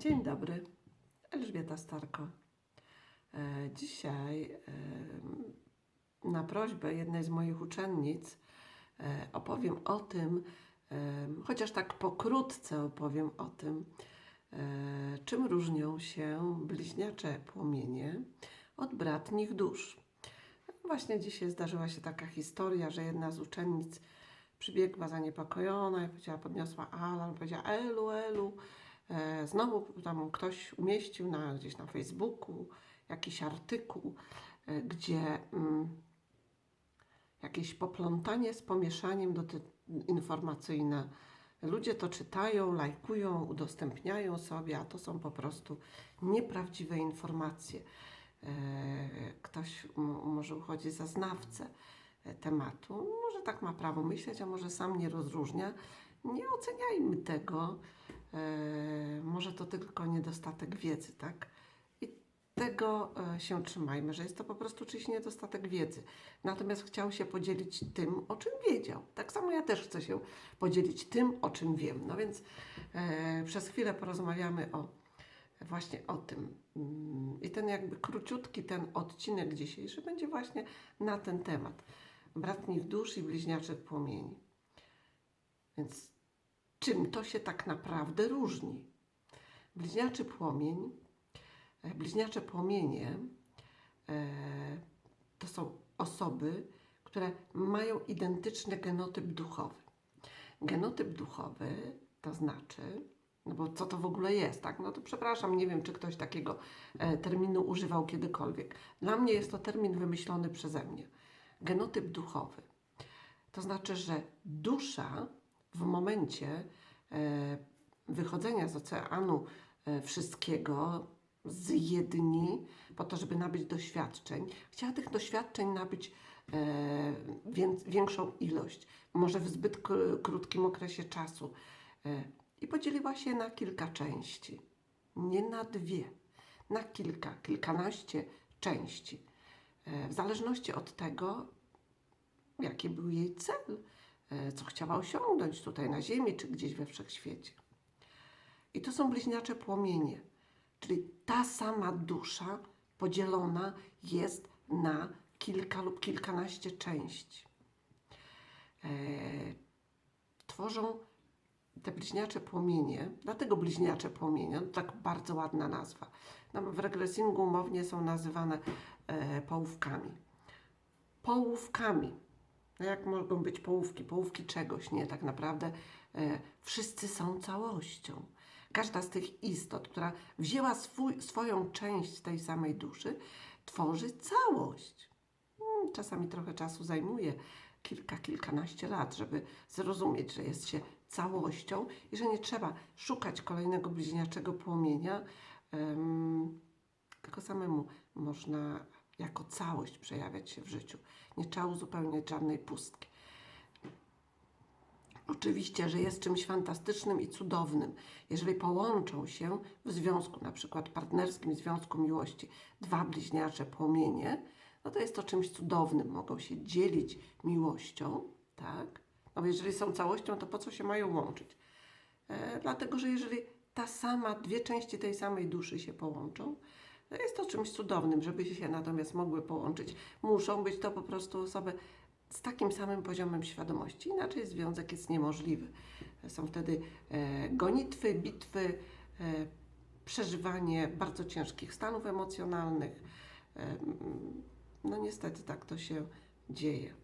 Dzień dobry, Elżbieta Starko. E, Dzisiaj na prośbę jednej z moich uczennic e, opowiem o tym, chociaż tak pokrótce opowiem o tym, e, czym różnią się bliźniacze płomienie od bratnich dusz. Właśnie dzisiaj zdarzyła się taka historia, że jedna z uczennic przybiegła zaniepokojona i powiedziała, podniosła alarm, powiedziała Elu, Elu, znowu tam ktoś umieścił na, gdzieś na Facebooku jakiś artykuł, e, gdzie mm, jakieś poplątanie z pomieszaniem informacyjne. Ludzie to czytają, lajkują, udostępniają sobie, a to są po prostu nieprawdziwe informacje. E, Ktoś może uchodzi za znawcę e, tematu. Może tak ma prawo myśleć, a może sam nie rozróżnia. Nie oceniajmy tego. E, Może to tylko niedostatek wiedzy, tak? I tego e, się trzymajmy, że jest to po prostu czyjś niedostatek wiedzy. Natomiast chciał się podzielić tym, o czym wiedział. Tak samo ja też chcę się podzielić tym, o czym wiem. No więc e, przez chwilę porozmawiamy o właśnie o tym. Mm, I ten jakby króciutki ten odcinek dzisiejszy będzie właśnie na ten temat. Bratnich dusz i bliźniaczych płomieni. Więc czym to się tak naprawdę różni? Bliźniaczy płomień, e, bliźniacze płomienie e, to są osoby, które mają identyczny genotyp duchowy. Genotyp duchowy to znaczy, no bo co to w ogóle jest, tak? No to przepraszam, nie wiem, czy ktoś takiego e, terminu używał kiedykolwiek. Dla mnie jest to termin wymyślony przeze mnie. Genotyp duchowy. To znaczy, że dusza w momencie e, wychodzenia z oceanu e, wszystkiego, z jedni, po to, żeby nabyć doświadczeń, chciała tych doświadczeń nabyć e, wię- większą ilość, może w zbyt krótkim okresie czasu. I podzieliła się na kilka części. Nie na dwie, na kilka, kilkanaście części. W zależności od tego, jaki był jej cel, co chciała osiągnąć tutaj na Ziemi czy gdzieś we wszechświecie. I to są bliźniacze płomienie, czyli ta sama dusza podzielona jest na kilka lub kilkanaście części. E, tworzą te bliźniacze płomienie, dlatego bliźniacze płomienie, to tak bardzo ładna nazwa. No, w regresingu umownie są nazywane e, połówkami. Połówkami. No jak mogą być połówki? Połówki czegoś, nie? Tak naprawdę e, wszyscy są całością. Każda z tych istot, która wzięła swój, swoją część tej samej duszy, tworzy całość. Mm, Czasami trochę czasu zajmuje, kilka, kilkanaście lat, żeby zrozumieć, że jest się całością i że nie trzeba szukać kolejnego bliźniaczego płomienia, em, tylko samemu można jako całość przejawiać się w życiu. Nie trzeba uzupełniać żadnej pustki. Oczywiście, że jest czymś fantastycznym i cudownym, jeżeli połączą się w związku, na przykład partnerskim związku miłości, dwa bliźniacze płomienie, no to jest to czymś cudownym. Mogą się dzielić miłością, tak? No jeżeli są całością, to po co się mają łączyć? E, dlatego, że jeżeli ta sama, dwie części tej samej duszy się połączą, to jest to czymś cudownym, żeby się natomiast mogły połączyć. Muszą być to po prostu osoby z takim samym poziomem świadomości, inaczej związek jest niemożliwy. Są wtedy e, gonitwy, bitwy, e, przeżywanie bardzo ciężkich stanów emocjonalnych. E, no niestety tak to się dzieje.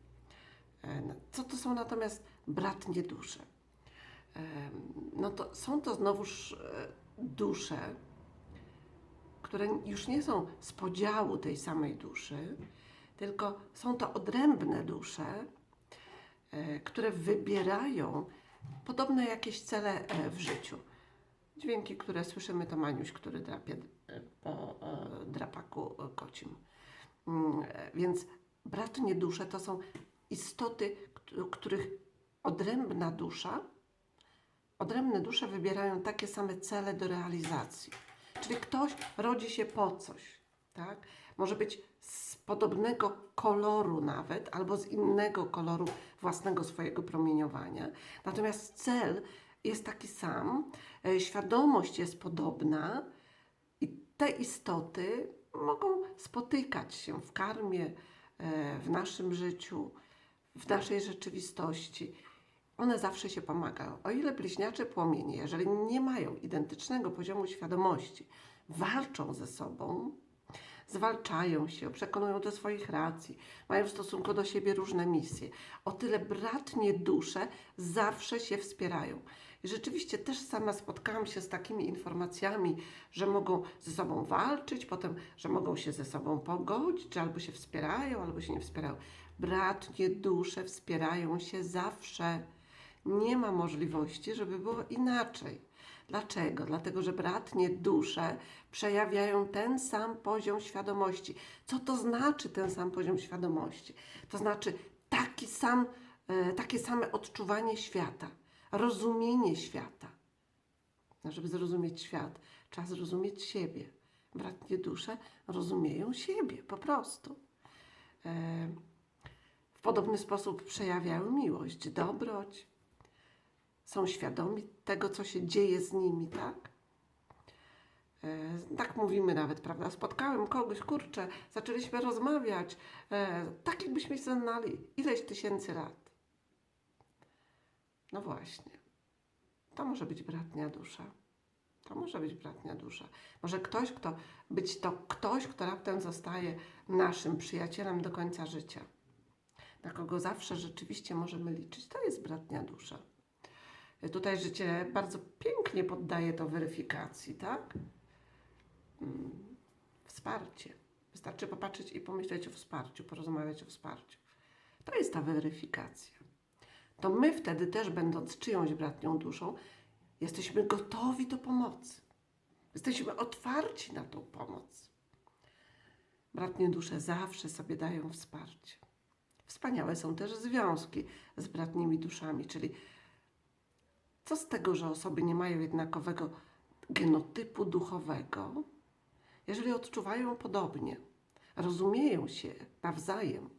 E, no, Co to są natomiast bratnie dusze? Em, No to są to znowuż e, dusze, które już nie są z podziału tej samej duszy, tylko są to odrębne dusze, e, które wybierają podobne jakieś cele e, w życiu. Dźwięki, które słyszymy, to Maniuś, który drapie e, po drapaku kocim. Mm, Więc bratnie dusze to są istoty, któ- których odrębna dusza, odrębne dusze wybierają takie same cele do realizacji. Czyli ktoś rodzi się po coś, tak? Może być z podobnego koloru nawet, albo z innego koloru własnego swojego promieniowania. Natomiast cel jest taki sam, e, świadomość jest podobna i te istoty mogą spotykać się w karmie, e, w naszym życiu, w naszej rzeczywistości. One zawsze się pomagają. O ile bliźniacze płomienie, jeżeli nie mają identycznego poziomu świadomości, walczą ze sobą, zwalczają się, przekonują do swoich racji, mają w stosunku do siebie różne misje. O tyle bratnie dusze zawsze się wspierają. I rzeczywiście też sama spotkałam się z takimi informacjami, że mogą ze sobą walczyć, potem, że mogą się ze sobą pogodzić, że albo się wspierają, albo się nie wspierają. Bratnie dusze wspierają się zawsze. Nie ma możliwości, żeby było inaczej. Dlaczego? Dlatego, że bratnie dusze przejawiają ten sam poziom świadomości. Co to znaczy ten sam poziom świadomości? To znaczy taki sam, e, takie same odczuwanie świata, rozumienie świata. No, żeby zrozumieć świat, trzeba zrozumieć siebie. Bratnie dusze rozumieją siebie po prostu. E, w podobny sposób przejawiają miłość, dobroć, są świadomi tego, co się dzieje z nimi, tak? E, tak mówimy nawet, prawda? Spotkałem kogoś, kurczę, zaczęliśmy rozmawiać, e, tak jakbyśmy się znali ileś tysięcy lat. No właśnie. To może być bratnia dusza. To może być bratnia dusza. Może ktoś, kto być to ktoś, kto raptem zostaje naszym przyjacielem do końca życia. Na kogo zawsze rzeczywiście możemy liczyć. To jest bratnia dusza. Tutaj życie bardzo pięknie poddaje to weryfikacji, tak? Mm, Wsparcie. Wystarczy popatrzeć i pomyśleć o wsparciu, porozmawiać o wsparciu. To jest ta weryfikacja. To my wtedy też, będąc czyjąś bratnią duszą, jesteśmy gotowi do pomocy. Jesteśmy otwarci na tą pomoc. Bratnie dusze zawsze sobie dają wsparcie. Wspaniałe są też związki z bratnimi duszami, czyli co z tego, że osoby nie mają jednakowego genotypu duchowego, jeżeli odczuwają podobnie, rozumieją się nawzajem.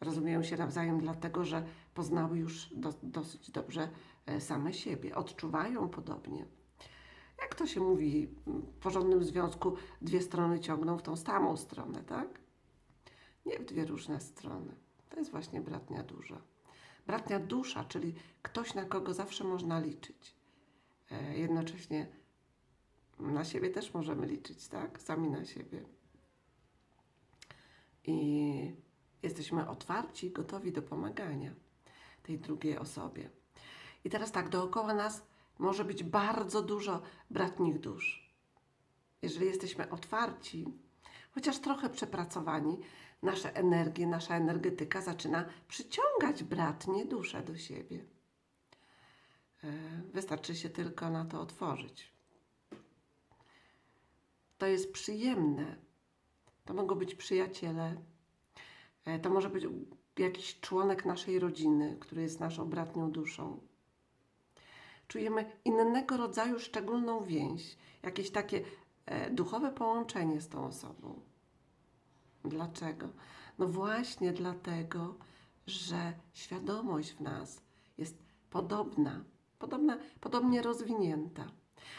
Rozumieją się nawzajem dlatego, że poznały już do, dosyć dobrze e, same siebie, odczuwają podobnie. Jak to się mówi, w porządnym związku dwie strony ciągną w tą samą stronę, tak? Nie w dwie różne strony. To jest właśnie bratnia duża. Bratnia dusza, czyli ktoś, na kogo zawsze można liczyć. E, jednocześnie na siebie też możemy liczyć, tak? Sami na siebie. I jesteśmy otwarci, gotowi do pomagania tej drugiej osobie. I teraz tak, dookoła nas może być bardzo dużo bratnich dusz. Jeżeli jesteśmy otwarci, chociaż trochę przepracowani, nasze energie, nasza energetyka zaczyna przyciągać bratnie dusze do siebie. E, Wystarczy się tylko na to otworzyć. To jest przyjemne. To mogą być przyjaciele, e, to może być jakiś członek naszej rodziny, który jest naszą bratnią duszą. Czujemy innego rodzaju szczególną więź, jakieś takie duchowe połączenie z tą osobą. Dlaczego? No właśnie dlatego, że świadomość w nas jest podobna, podobna, podobnie rozwinięta.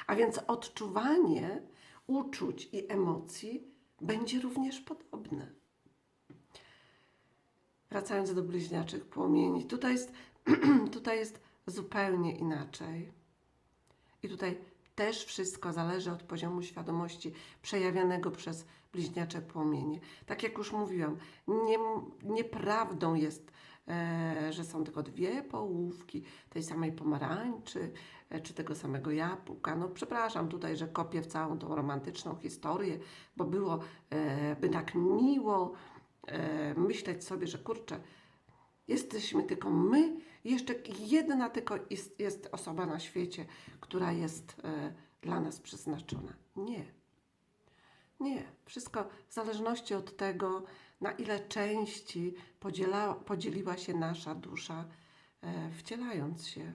A więc odczuwanie uczuć i emocji będzie również podobne. Wracając do bliźniaczych płomieni, tutaj jest, tutaj jest zupełnie inaczej. I tutaj też wszystko zależy od poziomu świadomości przejawianego przez bliźniacze płomienie. Tak jak już mówiłam, nie, nieprawdą jest, e, że są tylko dwie połówki tej samej pomarańczy e, czy tego samego jabłka. No przepraszam tutaj, że kopię w całą tą romantyczną historię, bo było e, by tak miło e, myśleć sobie, że kurczę, Jesteśmy tylko my jeszcze jedna tylko jest, jest osoba na świecie, która jest e, dla nas przeznaczona. Nie. Nie. Wszystko w zależności od tego, na ile części podziela, podzieliła się nasza dusza, e, wcielając się,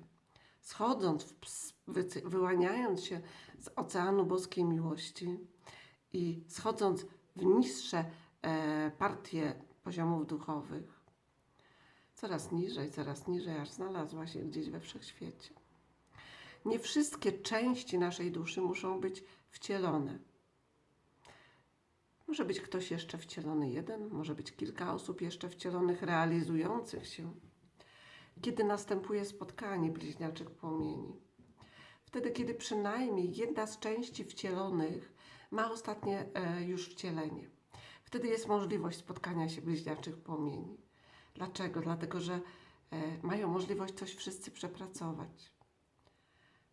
schodząc, w, ps- wycy- wyłaniając się z oceanu boskiej miłości i schodząc w niższe e, partie poziomów duchowych coraz niżej, coraz niżej, aż znalazła się gdzieś we wszechświecie. Nie wszystkie części naszej duszy muszą być wcielone. Może być ktoś jeszcze wcielony jeden, może być kilka osób jeszcze wcielonych, realizujących się. Kiedy następuje spotkanie bliźniaczych płomieni? Wtedy, kiedy przynajmniej jedna z części wcielonych ma ostatnie e, już wcielenie. Wtedy jest możliwość spotkania się bliźniaczych płomieni. Dlaczego? Dlatego, że e, mają możliwość coś wszyscy przepracować.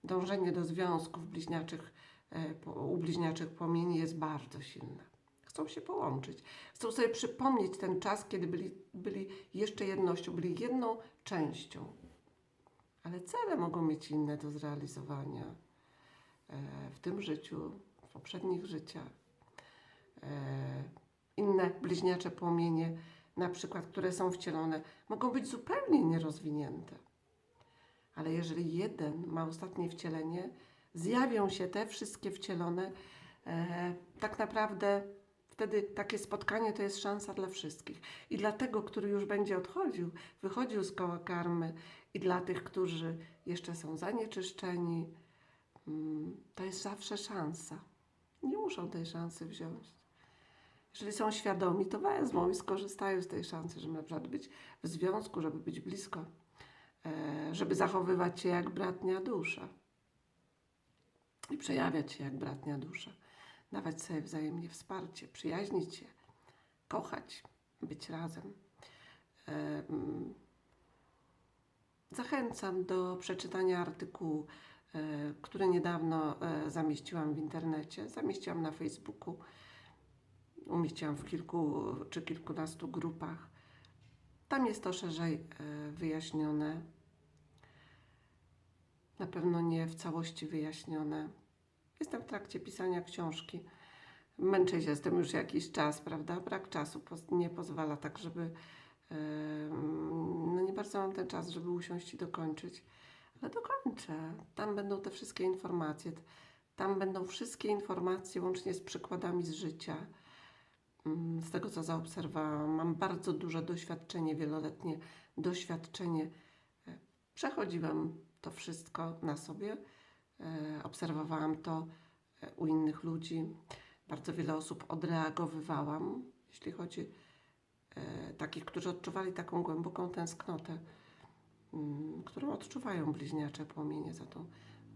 Dążenie do związków bliźniaczych, e, u bliźniaczych płomieni jest bardzo silne. Chcą się połączyć. Chcą sobie przypomnieć ten czas, kiedy byli, byli jeszcze jednością, byli jedną częścią. Ale cele mogą mieć inne do zrealizowania e, w tym życiu, w poprzednich życiach. Inne bliźniacze płomienie, na przykład, które są wcielone, mogą być zupełnie nierozwinięte. Ale jeżeli jeden ma ostatnie wcielenie, zjawią się te wszystkie wcielone, e, tak naprawdę wtedy takie spotkanie to jest szansa dla wszystkich. I dla tego, który już będzie odchodził, wychodził z koła karmy, i dla tych, którzy jeszcze są zanieczyszczeni, mm, to jest zawsze szansa. Nie muszą tej szansy wziąć. Jeżeli są świadomi, to wezmą i skorzystają z tej szansy, żeby na przykład być w związku, żeby być blisko, e, żeby zachowywać się jak bratnia dusza. I przejawiać się jak bratnia dusza, dawać sobie wzajemnie wsparcie, przyjaźnić się, kochać, być razem. Zachęcam do przeczytania artykułu, e, który niedawno e, zamieściłam w internecie, zamieściłam na Facebooku, umieściłam w kilku czy kilkunastu grupach. Tam jest to szerzej e, wyjaśnione. Na pewno nie w całości wyjaśnione. Jestem w trakcie pisania książki. Męczę się z tym już jakiś czas, prawda? Brak czasu nie pozwala tak, żeby. em, No nie bardzo mam ten czas, żeby usiąść i dokończyć, ale dokończę. Tam będą te wszystkie informacje. Tam będą wszystkie informacje, łącznie z przykładami z życia. Mm, Z tego, co zaobserwowałam, mam bardzo duże doświadczenie, wieloletnie doświadczenie. E, Przechodziłam to wszystko na sobie, e, obserwowałam to e, u innych ludzi. Bardzo wiele osób odreagowywałam, jeśli chodzi takich, którzy odczuwali taką głęboką tęsknotę, mm, którą odczuwają bliźniacze płomienie za tą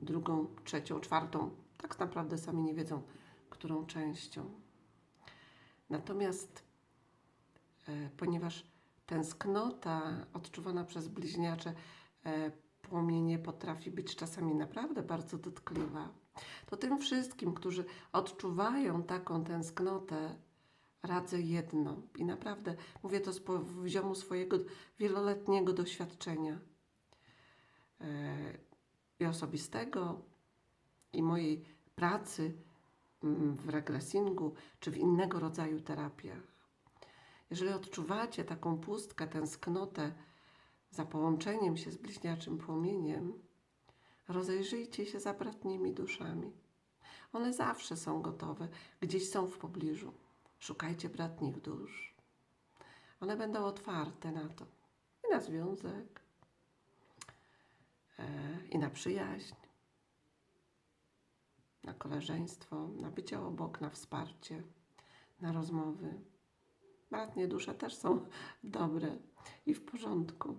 drugą, trzecią, czwartą. Tak naprawdę sami nie wiedzą, którą częścią. Natomiast e, ponieważ tęsknota odczuwana przez bliźniacze e, płomienie potrafi być czasami naprawdę bardzo dotkliwa, to tym wszystkim, którzy odczuwają taką tęsknotę, radzę jedno. I naprawdę mówię to z poziomu swojego wieloletniego doświadczenia e, i osobistego, i mojej pracy w regresingu czy w innego rodzaju terapiach. Jeżeli odczuwacie taką pustkę, tęsknotę za połączeniem się z bliźniaczym płomieniem, rozejrzyjcie się za bratnimi duszami. One zawsze są gotowe, gdzieś są w pobliżu. Szukajcie bratnich dusz. One będą otwarte na to i na związek, e, i na przyjaźń, koleżeństwo, na bycie obok, na wsparcie, na rozmowy. Bratnie dusze też są dobre i w porządku.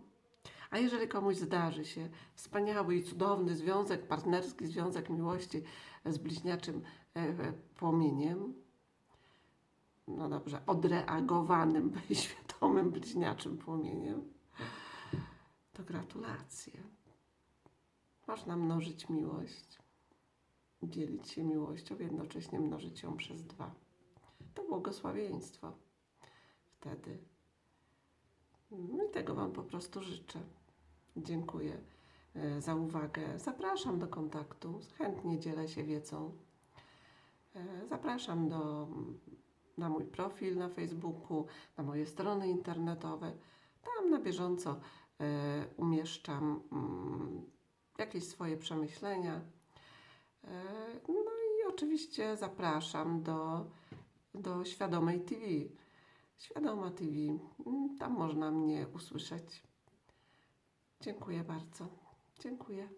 A jeżeli komuś zdarzy się wspaniały i cudowny związek, partnerski związek miłości z bliźniaczym e, e, płomieniem, no dobrze, odreagowanym, świadomym bliźniaczym płomieniem, to gratulacje. Można mnożyć miłość, dzielić się miłością, jednocześnie mnożyć ją przez dwa. To błogosławieństwo wtedy. No i tego Wam po prostu życzę. Dziękuję e, za uwagę. Zapraszam do kontaktu. Chętnie dzielę się wiedzą. E, Zapraszam do, na mój profil na Facebooku, na moje strony internetowe. Tam na bieżąco e, umieszczam mm, jakieś swoje przemyślenia. E, No i oczywiście zapraszam do, do Świadomej TV. Świadoma TV, mm, tam można mnie usłyszeć Dziękuję bardzo. Dziękuję.